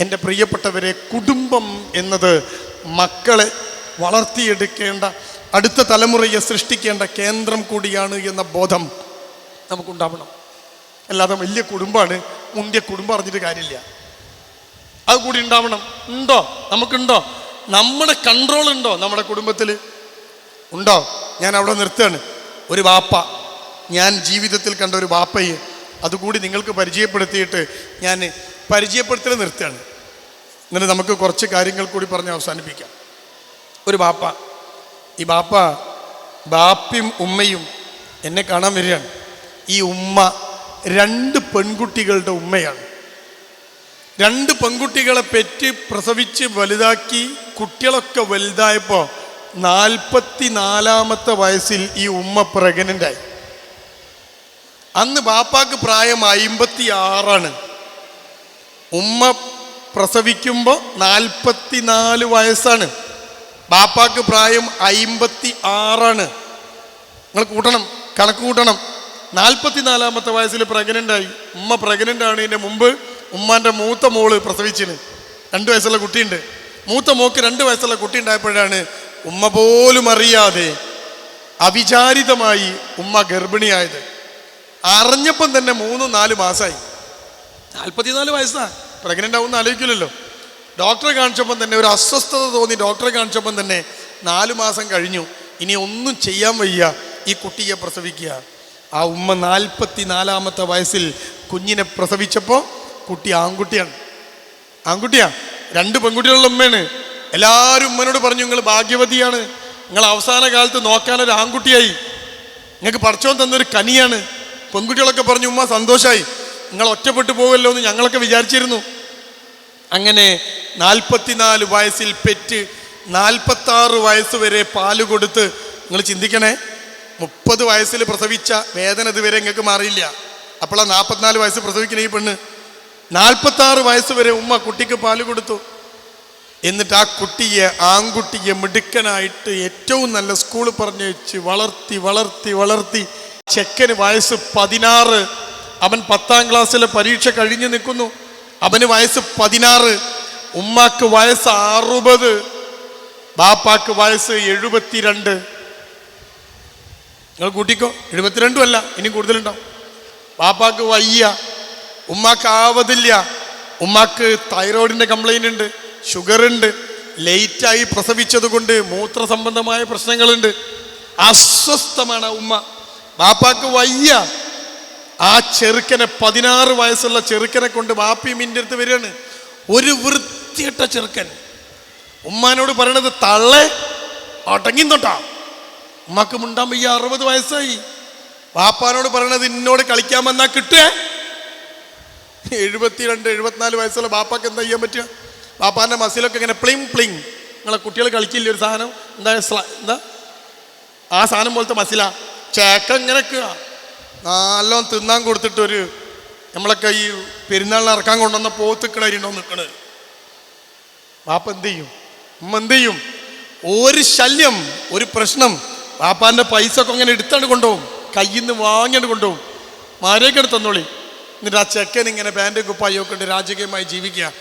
എന്റെ പ്രിയപ്പെട്ടവരെ കുടുംബം എന്നത് മക്കളെ വളർത്തിയെടുക്കേണ്ട അടുത്ത തലമുറയെ സൃഷ്ടിക്കേണ്ട കേന്ദ്രം കൂടിയാണ് എന്ന ബോധം നമുക്കുണ്ടാവണം. അല്ലാതെ വലിയ കുടുംബമാണ് മുന്തിയ കുടുംബം അറിഞ്ഞിട്ട് കാര്യമില്ല. അത് കൂടി ഉണ്ടാവണം. ഉണ്ടോ? നമുക്കുണ്ടോ? നമ്മുടെ കൺട്രോൾ ഉണ്ടോ? നമ്മുടെ കുടുംബത്തിൽ ഉണ്ടോ? ഞാൻ അവിടെ നിർത്തുകയാണ്. ഒരു വാപ്പ ഞാൻ ജീവിതത്തിൽ കണ്ട ഒരു വാപ്പയെ അതുകൂടി നിങ്ങൾക്ക് പരിചയപ്പെടുത്തിയിട്ട് ഞാൻ പരിചയപ്പെടുത്തൽ നിർത്തുകയാണ്. എന്നിട്ട് നമുക്ക് കുറച്ച് കാര്യങ്ങൾ കൂടി പറഞ്ഞ് അവസാനിപ്പിക്കാം. ഒരു ബാപ്പ. ഈ ബാപ്പ ബാപ്പയും ഉമ്മയും എന്നെ കാണാൻ വരികയാണ്. ഈ ഉമ്മ രണ്ട് പെൺകുട്ടികളുടെ ഉമ്മയാണ്. രണ്ട് പെൺകുട്ടികളെ പെറ്റ് പ്രസവിച്ച് വലുതാക്കി കുട്ടികളൊക്കെ വലുതായപ്പോൾ നാൽപ്പത്തി നാലാമത്തെ വയസ്സിൽ ഈ ഉമ്മ പ്രഗ്നന്റായി. അന്ന് ബാപ്പാക്ക് പ്രായം അയിമ്പത്തി ആറാണ് ഉമ്മ പ്രസവിക്കുമ്പോൾ നാൽപ്പത്തിനാല് വയസ്സാണ്. ബാപ്പാക്ക് പ്രായം അയിമ്പത്തി ആറാണ് നിങ്ങൾ കൂട്ടണം കണക്ക് കൂട്ടണം. നാൽപ്പത്തിനാലാമത്തെ വയസ്സിൽ പ്രഗ്നന്റ് ആയി ഉമ്മ പ്രഗ്നന്റ് ആണ് ഇതിന്റെ മുമ്പ് ഉമ്മാന്റെ മൂത്ത മോൾ പ്രസവിച്ചിന്. രണ്ട് വയസ്സുള്ള കുട്ടിയുണ്ട്. മൂത്ത മോക്ക് രണ്ട് വയസ്സുള്ള കുട്ടി ഉണ്ടായപ്പോഴാണ് ഉമ്മ പോലും അറിയാതെ അവിചാരിതമായി ഉമ്മ ഗർഭിണിയായത്. അറിഞ്ഞപ്പം തന്നെ മൂന്ന് നാല് മാസമായി നാൽപ്പത്തിനാല് വയസ്സാ. പ്രഗ്നന്റ് ആവുമെന്ന് ആലോചിക്കില്ലല്ലോ. ഡോക്ടറെ കാണിച്ചപ്പം തന്നെ ഒരു അസ്വസ്ഥത തോന്നി. ഡോക്ടറെ കാണിച്ചപ്പം തന്നെ നാല് മാസം കഴിഞ്ഞു. ഇനി ഒന്നും ചെയ്യാൻ വയ്യ. ഈ കുട്ടിയെ പ്രസവിക്കുക. ആ ഉമ്മ നാൽപ്പത്തി നാലാമത്തെ വയസ്സിൽ കുഞ്ഞിനെ പ്രസവിച്ചപ്പോൾ കുട്ടി ആൺകുട്ടിയാണ്. ആൺകുട്ടിയാ? രണ്ട് പെൺകുട്ടികളുള്ള ഉമ്മയാണ്. എല്ലാവരും ഉമ്മനോട് പറഞ്ഞു നിങ്ങൾ ഭാഗ്യവതിയാണ്. നിങ്ങൾ അവസാന കാലത്ത് നോക്കാൻ ഒരു ആൺകുട്ടിയായി. നിങ്ങൾക്ക് പഠിച്ചോൻ തന്നൊരു കനിയാണ്. പെൺകുട്ടികളൊക്കെ പറഞ്ഞു ഉമ്മ സന്തോഷമായി നിങ്ങൾ ഒറ്റപ്പെട്ടു പോകുമല്ലോ എന്ന് ഞങ്ങളൊക്കെ വിചാരിച്ചിരുന്നു. അങ്ങനെ നാൽപ്പത്തിനാല് വയസ്സിൽ പെറ്റ് നാൽപ്പത്താറ് വയസ്സ് വരെ പാൽ കൊടുത്ത് നിങ്ങൾ ചിന്തിക്കണേ മുപ്പത് വയസ്സിൽ പ്രസവിച്ച വേദന ഇതുവരെ നിങ്ങൾക്ക് മാറിയില്ല. അപ്പോഴാ നാൽപ്പത്തിനാല് വയസ്സ് പ്രസവിക്കണേ ഈ പെണ്ണ്. നാൽപ്പത്താറ് വയസ്സ് വരെ ഉമ്മ കുട്ടിക്ക് പാൽ കൊടുത്തു. എന്നിട്ട് ആ കുട്ടിയെ ആൺകുട്ടിയെ മിടുക്കനായിട്ട് ഏറ്റവും നല്ല സ്കൂൾ പറഞ്ഞു വെച്ച് വളർത്തി വളർത്തി വളർത്തി ചെക്കന് വയസ്സ് പതിനാറ് അവൻ പത്താം ക്ലാസ്സിലെ പരീക്ഷ കഴിഞ്ഞു നിൽക്കുന്നു. അവന് വയസ്സ് പതിനാറ് ഉമ്മാക്ക് വയസ്സ് അറുപത് ബാപ്പാക്ക് വയസ്സ് എഴുപത്തിരണ്ട്. നിങ്ങൾ കൂട്ടിക്കോ എഴുപത്തിരണ്ടും അല്ല ഇനി കൂടുതലുണ്ടാവും. ബാപ്പാക്ക് വയ്യ ഉമ്മാക്ക് ആവതില്ല. ഉമ്മാക്ക് തൈറോയിഡിന്റെ കംപ്ലൈന്റ് ഉണ്ട് ഷുഗർ ഉണ്ട് ലേറ്റായി പ്രസവിച്ചത് കൊണ്ട് മൂത്ര സംബന്ധമായ പ്രശ്നങ്ങളുണ്ട്. അസ്വസ്ഥമാണ് ഉമ്മ. ബാപ്പാക്ക് വയ്യ ആ ചെറുക്കനെ പതിനാറ് വയസ്സുള്ള ചെറുക്കനെ കൊണ്ട് ബാപ്പി മിന്റെ അടുത്ത് വരികയാണ്. ഒരു വൃത്തിയിട്ട ചെറുക്കൻ. ഉമ്മാനോട് പറയണത് തള്ളെ അടങ്ങി തൊട്ടാ ഉമ്മക്ക് മുണ്ടാൻ വയ്യ അറുപത് വയസ്സായി. വാപ്പാനോട് പറയണത് ഇന്നോട് കളിക്കാൻ വന്നാ കിട്ടുക. എഴുപത്തിരണ്ട് എഴുപത്തിനാല് വയസ്സുള്ള ബാപ്പാക്ക് എന്താ ചെയ്യാൻ പറ്റുക? ബാപ്പാന്റെ മസിലൊക്കെ ഇങ്ങനെ പ്ലിങ് പ്ലിങ്. നിങ്ങളെ കുട്ടികൾ കളിക്കില്ല ഒരു സാധനം? എന്താ എന്താ? ആ സാധനം പോലത്തെ മസില. ചേക്കങ്ങനെ നല്ലോണം തിന്നാൻ കൊടുത്തിട്ട് ഒരു നമ്മളൊക്കെ ഈ പെരുന്നാളിന് ഇറക്കാൻ കൊണ്ടുവന്ന പോത്തുക്കിണരിണ്ടോ നിൽക്കണത് വാപ്പ എന്ത് ചെയ്യും? അമ്മ എന്ത് ചെയ്യും? ഒരു ശല്യം ഒരു പ്രശ്നം. വാപ്പാന്റെ പൈസ ഒക്കെ അങ്ങനെ എടുത്താണ്ട് കൊണ്ടുപോകും. കയ്യിൽ നിന്ന് വാങ്ങിയാണ്ട് കൊണ്ടുപോകും. എടുത്ത് തന്നോളി. എന്നിട്ട് ആ ചെക്കൻ ഇങ്ങനെ പാന്റും കുപ്പായൊക്കെ ഉണ്ട് രാജകീയമായി ജീവിക്കുക.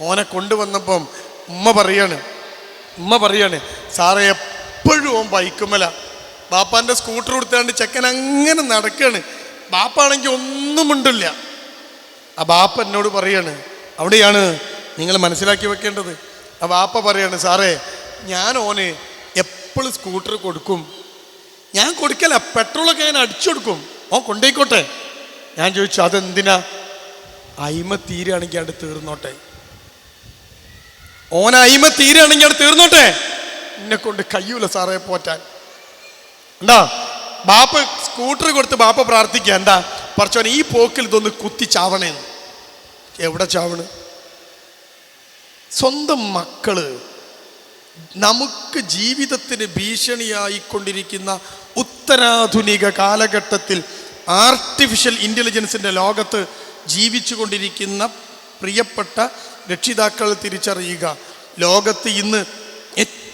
ഓനെ കൊണ്ടുവന്നപ്പം ഉമ്മ പറയാണ്. ഉമ്മ പറയാണ് സാറേ എപ്പോഴും ഓൻ ബൈക്കുമല ബാപ്പാന്റെ സ്കൂട്ടർ കൊടുത്താണ്ട് ചെക്കൻ അങ്ങനെ നടക്കുകയാണ് ബാപ്പാണെങ്കിൽ ഒന്നും ഉണ്ടില്ല ആ ബാപ്പ എന്നോട് പറയാണ് അവിടെയാണ് നിങ്ങൾ മനസ്സിലാക്കി വെക്കേണ്ടത്? ആ ബാപ്പ പറയാണ് സാറേ ഞാൻ ഓന് എപ്പോഴും സ്കൂട്ടർ കൊടുക്കും. ഞാൻ കൊടുക്കല പെട്രോളൊക്കെ ഞാൻ അടിച്ചു കൊടുക്കും ഓ കൊണ്ടേക്കോട്ടെ ഞാൻ ചോദിച്ചു അതെന്തിനാ? അയിമ തീരാണെങ്കിൽ അവിടെ തീർന്നോട്ടെ. ഓൻ അയിമ തീരുകയാണെങ്കിൽ അവിടെ തീർന്നോട്ടെ? എന്നെ കൊണ്ട് കഴിയൂല സാറേ പോറ്റാൻ. എന്താ? ബാപ്പ സ്കൂട്ടർ കൊടുത്ത് ബാപ്പ പ്രാർത്ഥിക്കുക. എന്താ? പറച്ചോൻ ഈ പോക്കിൽ ഇതൊന്ന് കുത്തി ചാവണേന്ന് എവിടെ ചാവണ്? സ്വന്തം മക്കൾ നമുക്ക് ജീവിതത്തിന് ഭീഷണിയായിക്കൊണ്ടിരിക്കുന്ന ഉത്തരാധുനിക കാലഘട്ടത്തിൽ ആർട്ടിഫിഷ്യൽ ഇന്റലിജൻസിന്റെ ലോകത്ത് ജീവിച്ചു കൊണ്ടിരിക്കുന്ന പ്രിയപ്പെട്ട രക്ഷിതാക്കൾ തിരിച്ചറിയുക. ലോകത്ത് ഇന്ന്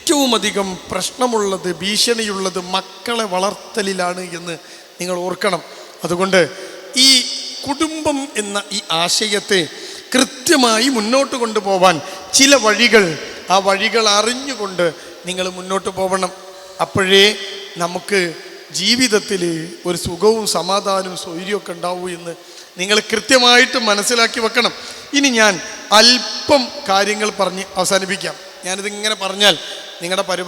ഏറ്റവും അധികം പ്രശ്നമുള്ളത് ഭീഷണിയുള്ളത് മക്കളെ വളർത്തലിലാണ് എന്ന് നിങ്ങൾ ഓർക്കണം. അതുകൊണ്ട് ഈ കുടുംബം എന്ന ഈ ആശയത്തെ കൃത്യമായി മുന്നോട്ട് കൊണ്ടുപോവാൻ ചില വഴികൾ ആ വഴികൾ അറിഞ്ഞുകൊണ്ട് നിങ്ങൾ മുന്നോട്ട് പോകണം അപ്പോഴേ നമുക്ക് ജീവിതത്തിൽ ഒരു സുഖവും സമാധാനവും സ്വൈര്യമൊക്കെ ഉണ്ടാവൂ എന്ന് നിങ്ങൾ കൃത്യമായിട്ട് മനസ്സിലാക്കി വെക്കണം. ഇനി ഞാൻ അല്പം കാര്യങ്ങൾ പറഞ്ഞ് അവസാനിപ്പിക്കാം. ഞാനിതിങ്ങനെ പറഞ്ഞാൽ നിങ്ങളുടെ പരിപാടി